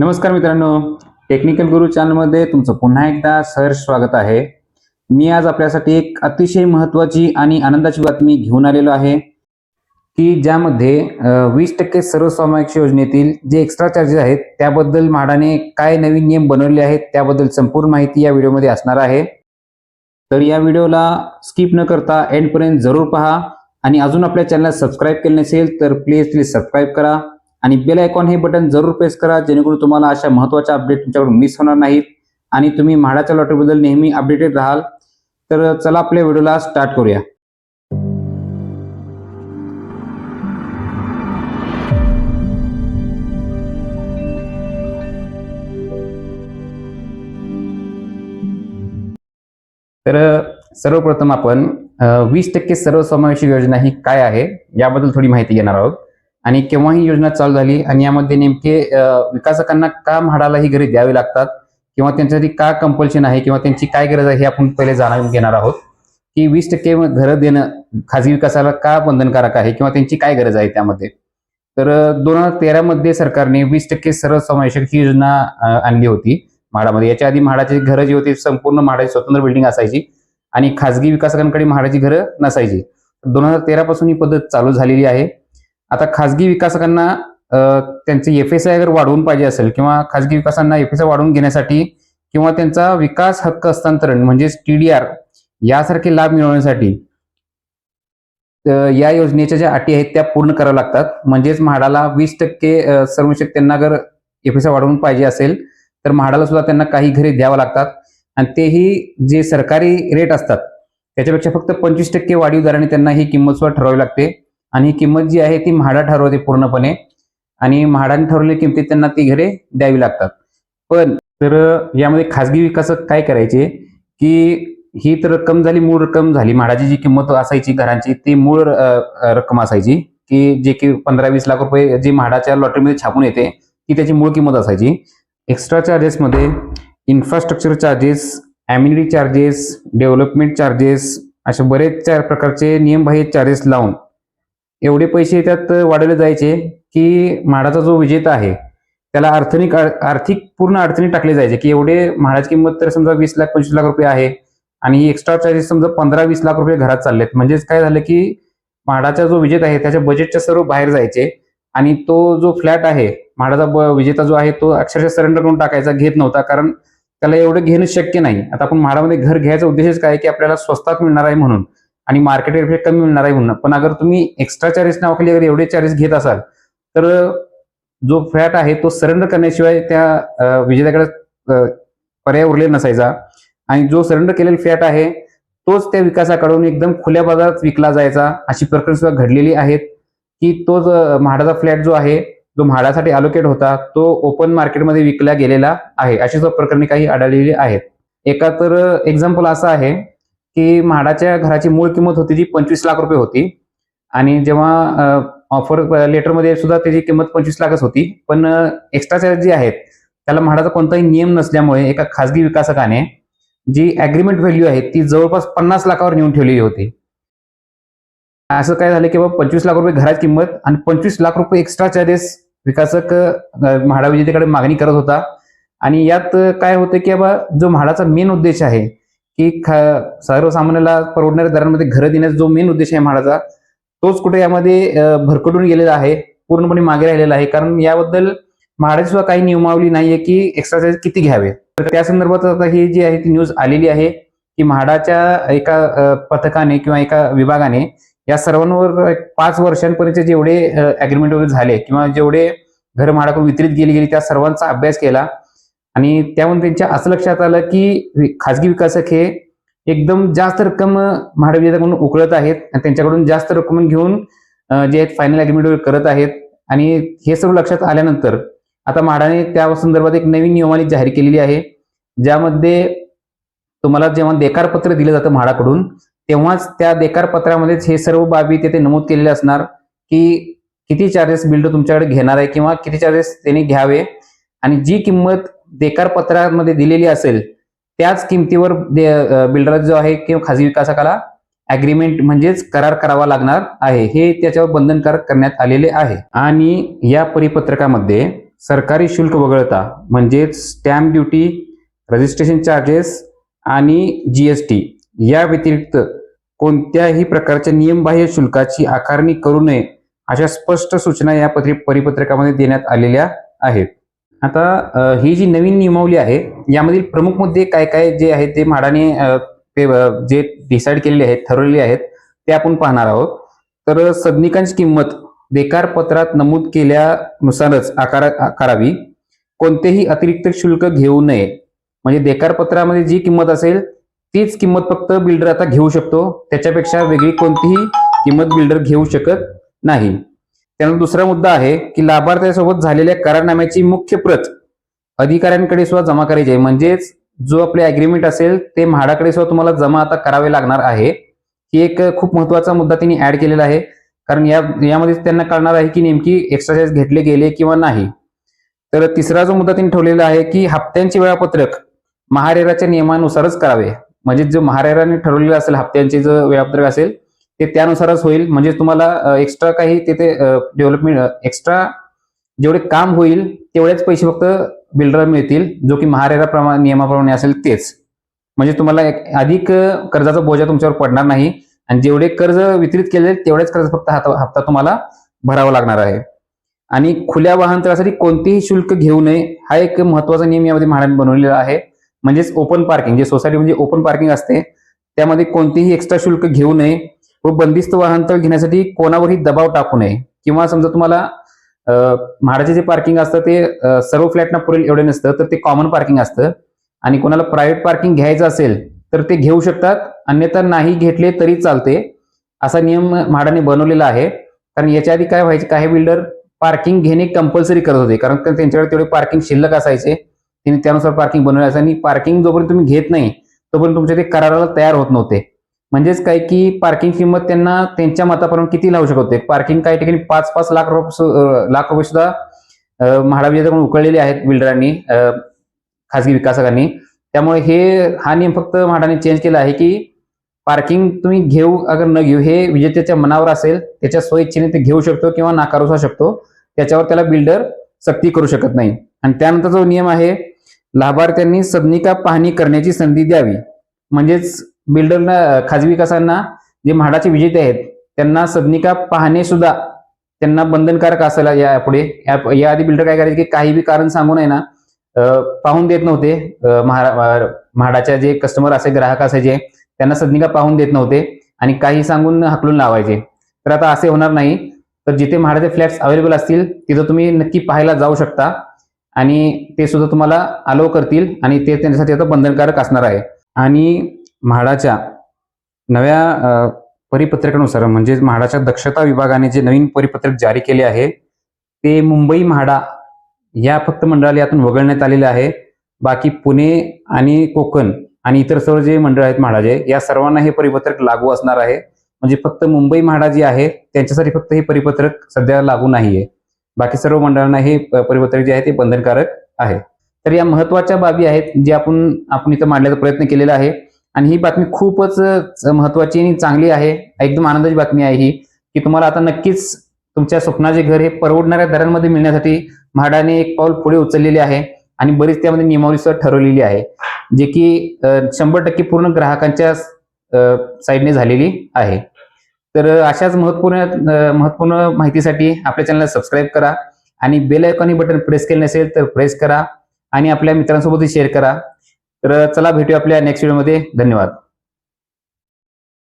नमस्कार मित्रांनो टेक्निकल गुरु चॅनलमध्ये तुमचं पुन्हा एकदा सर स्वागत आहे. मी आज आपल्यासाठी एक अतिशय महत्त्वाची आणि आनंदाची बातमी घेऊन आलेलो आहे की ज्यामध्ये वीस टक्के सर्वसमावेश योजनेतील जे एक्स्ट्रा चार्जेस आहेत त्याबद्दल म्हाडाने काय नवीन नियम बनवले आहेत त्याबद्दल संपूर्ण माहिती या व्हिडिओमध्ये असणार आहे. तर या व्हिडिओला स्किप न करता एंडपर्यंत जरूर पहा आणि अजून आपल्या चॅनलला सबस्क्राईब केले नसेल तर प्लीज प्लीज सबस्क्राईब करा. आणि बेल आयकॉन हे बटन जरूर प्रेस करा जेणेकरून तुम्हाला अशा महत्त्वाच्या अपडेट तुमच्याकडून मिस होणार नाहीत. आणि तुम्ही म्हाडाच्या लॉटरीबद्दल नेहमी अपडेटेड राहाल. तर चला आपल्या व्हिडिओला स्टार्ट करूया. तर सर्वप्रथम आपण वीस टक्के सर्वसमावेशक योजना ही काय आहे? याबद्दल थोडी माहिती घेणार आहोत. आणि केव्हा ही योजना चालू झाली आणि यामध्ये नेमके विकासकांना का म्हाडाला ही घरे द्यावी लागतात? किंवा त्यांच्यासाठी का कंपल्शन आहे? किंवा त्यांची काय गरज आहे हे आपण पहिले जाणून घेणार आहोत. की वीस टक्के घरं देणं खाजगी विकासाला का बंधनकारक आहे? किंवा त्यांची काय गरज आहे त्यामध्ये? तर दोन हजार तेरामध्ये सरकारने वीस टक्के सर्वसमावेशक ही योजना आणली होती म्हाडामध्ये. याच्या आधी म्हाडाची घरं जी होती संपूर्ण म्हाडाची स्वतंत्र बिल्डिंग असायची आणि खाजगी विकासकांकडे म्हाडाची घरं नसायची. दोन हजार तेरा पासून ही पद्धत चालू झालेली आहे. आता खाजगी विकासकांना त्यांचे एफ एस आय अगर वाढवून पाहिजे असेल किंवा खाजगी विकासांना एफ एस आय वाढवून घेण्यासाठी किंवा त्यांचा विकास हक्क हस्तांतरण म्हणजेच टीडीआर यासारखे लाभ मिळवण्यासाठी या योजनेच्या ज्या अटी आहेत त्या पूर्ण कराव्या लागतात. म्हणजेच म्हाडाला वीस टक्के सर्व सर्वशक त्यांना जर एफ एस आय वाढवून पाहिजे असेल तर म्हाडाला सुद्धा त्यांना काही घरे द्यावं लागतात. आणि तेही जे सरकारी रेट असतात त्याच्यापेक्षा फक्त पंचवीस टक्के वाढीव दराने त्यांना ही किंमत सुद्धा ठरवावी लागते. आणि किंमत जी आहे ती म्हाडा ठरवते पूर्णपणे. आणि म्हाडाने ठरवलेल्या किमतीत त्यांना ती घरे द्यावी लागतात. पण तर यामध्ये खाजगी विकासक काय करायचे? की ही तर रक्कम झाली मूळ रक्कम झाली. म्हाडाची जी किंमत असायची घरांची ती मूळ रक्कम असायची. की जे की पंधरा वीस लाख रुपये जी म्हाडाच्या लॉटरीमध्ये छापून येते ती त्याची मूळ किंमत असायची. Extra चार्जेसमध्ये infrastructure charges amenity charges development charges अशा बरेच चार प्रकारचे नियमबाह्य चार्जेस लावून एवढे पैसे त्यात वाढवले जायचे की म्हाडाचा जो विजेता आहे त्याला अर्थनिक आर्थिक पूर्ण अडचणीत टाकले जायचे की एवढे म्हाडाची किंमत तर समजा वीस लाख पंचवीस लाख रुपये आहे आणि एक्स्ट्रा चार्जेस समजा पंधरा वीस लाख रुपये घरात चाललेत. म्हणजेच काय झालं की म्हाडाचा जो विजेता आहे त्याच्या बजेटच्या सर्व बाहेर जायचे आणि तो जो फ्लॅट आहे म्हाडाचा विजेता जो आहे तो अक्षरशः सरेंडर करून टाकायचा घेत नव्हता. कारण त्याला एवढं घेणं शक्य नाही. आता आपण म्हाडामध्ये घर घ्यायचा उद्देशच काय की आपल्याला स्वस्तात मिळणार आहे म्हणून. आणि मार्केट रेट कमी मिळणार आहे म्हणून. पण अगर तुम्ही एक्स्ट्रा चार्जेस नावाखाली अगर एवढे चार्जेस घेत असाल तर जो फ्लॅट आहे तो सरेंडर करण्याशिवाय त्या विजेत्याकडे पर्याय उरलेला नसायचा. आणि जो सरेंडर केलेला फ्लॅट आहे तोच त्या विकासाकडून एकदम खुल्या बाजारात विकला जायचा. अशी प्रकरण सुद्धा घडलेली आहेत की तो म्हाडाचा फ्लॅट जो आहे जो म्हाडासाठी अलोकेट होता तो ओपन मार्केटमध्ये विकला गेलेला आहे. अशी सुद्धा प्रकरणे काही आढळलेली आहेत. एका तर एक्झाम्पल असं आहे की म्हाडाच्या घराची मूळ किंमत होती जी पंचवीस लाख रुपये होती. आणि जेव्हा ऑफर लेटरमध्ये सुद्धा त्याची किंमत पंचवीस लाखच होती. पण एक्स्ट्रा चार्ज जे आहेत त्याला म्हाडाचा कोणताही नियम नसल्यामुळे एका खाजगी विकासकाने जी अग्रीमेंट व्हॅल्यू आहे ती जवळपास पन्नास लाखावर नेऊन ठेवलेली होती. असं काय झालं की बाबा पंचवीस लाख रुपये घराची किंमत आणि पंचवीस लाख रुपये एक्स्ट्रा चार्जेस विकासक म्हाडा विजेतेकडे मागणी करत होता. आणि यात काय होतं की बाबा जो म्हाडाचा मेन उद्देश आहे की सर्वसामान्याला परवडणाऱ्या दरांमध्ये घरं देण्याचा जो मेन उद्देश आहे म्हाडाचा तोच कुठे यामध्ये भरकटून गेलेला आहे पूर्णपणे मागे राहिलेला आहे. कारण याबद्दल म्हाडाची सुद्धा काही नियमावली नाहीये की एक्सरसाइज किती घ्यावे. तर त्या संदर्भात आता ही जी आहे ती न्यूज आलेली आहे की म्हाडाच्या एका पथकाने किंवा एका विभागाने या सर्वांवर पाच वर्षांपर्यंत जेवढे अग्रीमेंट वगैरे झाले किंवा जेवढे घर म्हाडाकडून वितरित गेली गेली त्या सर्वांचा अभ्यास केला. आणि त्यामुळे त्यांच्या असं लक्षात आलं की खाजगी विकासक हे एकदम जास्त रक्कम म्हाडा उकळत आहेत आणि त्यांच्याकडून जास्त रक्कम घेऊन जे आहेत फायनल अग्रीमेंट करत आहेत. आणि हे सर्व लक्षात आल्यानंतर आता म्हाडाने त्या संदर्भात एक नवीन नियमावली जाहीर केलेली आहे ज्यामध्ये तुम्हाला जेव्हा देकारपत्र दिलं जातं म्हाडाकडून तेव्हाच त्या देकारपत्रामध्येच हे सर्व बाबी तिथे नमूद केलेले असणार की किती चार्जेस बिल्डर तुमच्याकडे घेणार आहे किंवा किती चार्जेस त्यांनी घ्यावे. आणि जी किंमत देकार पत्रामध्ये दिलेली असेल त्याच किमतीवर बिल्डर जो आहे किंवा खाजगी विकासकाला अग्रीमेंट म्हणजेच करार करावा लागणार आहे. हे त्याच्यावर बंधनकारक करण्यात आलेले आहे. आणि या परिपत्रकामध्ये सरकारी शुल्क वगळता म्हणजेच स्टॅम्प ड्युटी रजिस्ट्रेशन चार्जेस आणि जीएसटी या व्यतिरिक्त कोणत्याही प्रकारच्या नियमबाह्य शुल्काची आकारणी करू नये अशा स्पष्ट सूचना या पत्री परिपत्रकामध्ये देण्यात आलेल्या आहेत. आता ही जी नवीन नियमावली आहे यामधील प्रमुख मुद्दे काय काय जे आहेत ते म्हाडाने ते जे डिसाईड केलेले आहेत ठरवलेले आहेत ते आपण पाहणार आहोत. तर सदनिकांची किंमत देकार पत्रात नमूद केल्यानुसारच आकार आकारावी. कोणतेही अतिरिक्त शुल्क घेऊ नये. म्हणजे देकार पत्रामध्ये जी किंमत असेल तीच किंमत फक्त बिल्डर आता घेऊ शकतो. त्याच्यापेक्षा वेगळी कोणतीही किंमत बिल्डर घेऊ शकत नाही. त्यानंतर दुसरा मुद्दा आहे की लाभार्थ्यासोबत झालेल्या करारनाम्याची मुख्य प्रत अधिकाऱ्यांकडे सुद्धा जमा करायची आहे. म्हणजेच जो आपले अग्रीमेंट असेल ते म्हाडाकडे सुद्धा तुम्हाला जमा आता करावे लागणार आहे. ही एक खूप महत्त्वाचा मुद्दा त्यांनी ऍड केलेला आहे. कारण या यामध्ये त्यांना कळणार आहे की नेमकी एक्सरसाइज घेतले गेले किंवा नाही. तर तिसरा जो मुद्दा त्यांनी ठेवलेला आहे की हप्त्यांचे वेळापत्रक महारेराच्या नियमानुसारच करावे. म्हणजे जो महारेराने ठरवलेलं असेल हप्त्यांचे जो वेळापत्रक असेल ते त्यानुसारच होईल. म्हणजे तुम्हाला एक्स्ट्रा काही तिथे डेव्हलपमेंट एक्स्ट्रा जेवढे काम होईल तेवढेच पैसे फक्त बिल्डर मिळतील जो की महारेरा प्रमा नियमाप्रमाणे असेल तेच. म्हणजे तुम्हाला एक अधिक कर्जाचा बोजा तुमच्यावर पडणार नाही. आणि जेवढे कर्ज वितरित केले तेवढेच कर्ज फक्त हप्ता तुम्हाला भरावा लागणार आहे. आणि खुल्या वाहनतळासाठी कोणतेही शुल्क घेऊ नये हा एक महत्त्वाचा नियम यामध्ये म्हाडाने बनवलेला आहे. म्हणजेच ओपन पार्किंग जे सोसायटी म्हणजे ओपन पार्किंग असते त्यामध्ये कोणतेही एक्स्ट्रा शुल्क घेऊ नये. व बंदिस्त वाहनतळ घेण्यासाठी कोणावरही दबाव टाकू नये. किंवा समजा तुम्हाला म्हाडाचे जे पार्किंग असतं ते सर्व फ्लॅटना पुरेल एवढे नसतं तर ते कॉमन पार्किंग असतं. आणि कोणाला प्रायव्हेट पार्किंग घ्यायचं असेल तर ते घेऊ शकतात. अन्यथा नाही घेतले तरी चालते. असा नियम म्हाडाने बनवलेला आहे. कारण याच्या आधी काय व्हायचे काही बिल्डर पार्किंग घेणे कंपल्सरी करत होते. कारण त्यांच्याकडे तेवढे पार्किंग शिल्लक असायचे. त्यांनी त्यानुसार पार्किंग बनवले आणि पार्किंग जोपर्यंत तुम्ही घेत नाही तोपर्यंत तुमच्या ते कराराला तयार होत नव्हते. म्हणजेच काय की पार्किंग किंमत त्यांना त्यांच्या मताप्रमाणे किती लावू शकत होते? पार्किंग काही ठिकाणी पाच पाच लाख रुपये लाख रुपये सुद्धा अं, विजेत्याकडून उकळलेले आहेत बिल्डरांनी खासगी विकासकांनी. त्यामुळे हे हा नियम फक्त म्हाडाने चेंज केला आहे की पार्किंग तुम्ही घेऊ अगर न घेऊ हे विजेत्याच्या मनावर असेल त्याच्या स्वइच्छेने ते घेऊ शकतो किंवा नाकारू शकतो त्याच्यावर त्याला बिल्डर सक्ती करू शकत नाही. आणि त्यानंतर जो नियम आहे लाभार्थ्यांनी सदनिका पाहणी करण्याची संधी द्यावी. म्हणजेच बिल्डरना खाजगी विकासांना जे म्हाडाचे विजेते आहेत त्यांना सदनिका पाहणे सुद्धा त्यांना बंधनकारक असायला यापुढे या- याआधी बिल्डर काय करायचे की काही बी कारण सांगून आहे ना पाहून देत नव्हते. म्हाडाच्या जे कस्टमर असे ग्राहक असायचे त्यांना सदनिका पाहून देत नव्हते आणि काही सांगून हकलून लावायचे. तर आता असे होणार नाही. तर जिथे म्हाडाचे फ्लॅट्स अवेलेबल असतील तिथं तुम्ही नक्की पाहायला जाऊ शकता आणि ते सुद्धा तुम्हाला अलो करतील आणि ते त्यांच्यासाठी आता बंधनकारक असणार आहे. आणि म्हाडाच्या नव्या परिपत्रकानुसार म्हणजे म्हाडाच्या दक्षता विभागाने जे नवीन परिपत्रक जारी केले आहे ते मुंबई म्हाडा या फक्त मंडळाला यातून वगळण्यात आलेले आहे. बाकी पुणे आणि कोकण आणि इतर सर्व जे मंडळ आहेत म्हाडाचे या सर्वांना हे परिपत्रक लागू असणार आहे. म्हणजे फक्त मुंबई म्हाडा जी आहे त्यांच्यासाठी फक्त हे परिपत्रक सध्या लागू नाहीये. बाकी सर्व मंडळांना हे परिपत्रक जे आहे ते बंधनकारक आहे. तर या महत्त्वाच्या बाबी आहेत जे आपण आपण इथं मांडण्याचा प्रयत्न केलेला आहे. आणि ही बातमी खूपच महत्वाची आणि चांगली आहे. एकदम आनंदाची बातमी आहे ही की तुम्हाला आता नक्कीच तुमच्या स्वप्नाचे घर हे परवडणाऱ्या दरांमध्ये मिळण्यासाठी म्हाडाने एक पाऊल पुढे उचललेले आहे आणि बरीच त्यामध्ये नियमावलीसह ठरवलेली आहे जे की शंभर टक्के पूर्ण ग्राहकांच्या साईडने झालेली आहे. तर अशाच महत्त्वपूर्ण महत्त्वपूर्ण माहितीसाठी आपल्या चॅनलला सबस्क्राईब करा आणि बेल आयकॉन बटन प्रेस केले नसेल तर प्रेस करा आणि आपल्या मित्रांसोबतही शेअर करा. तर चला भेटूया आपल्या नेक्स्ट व्हिडिओमध्ये धन्यवाद.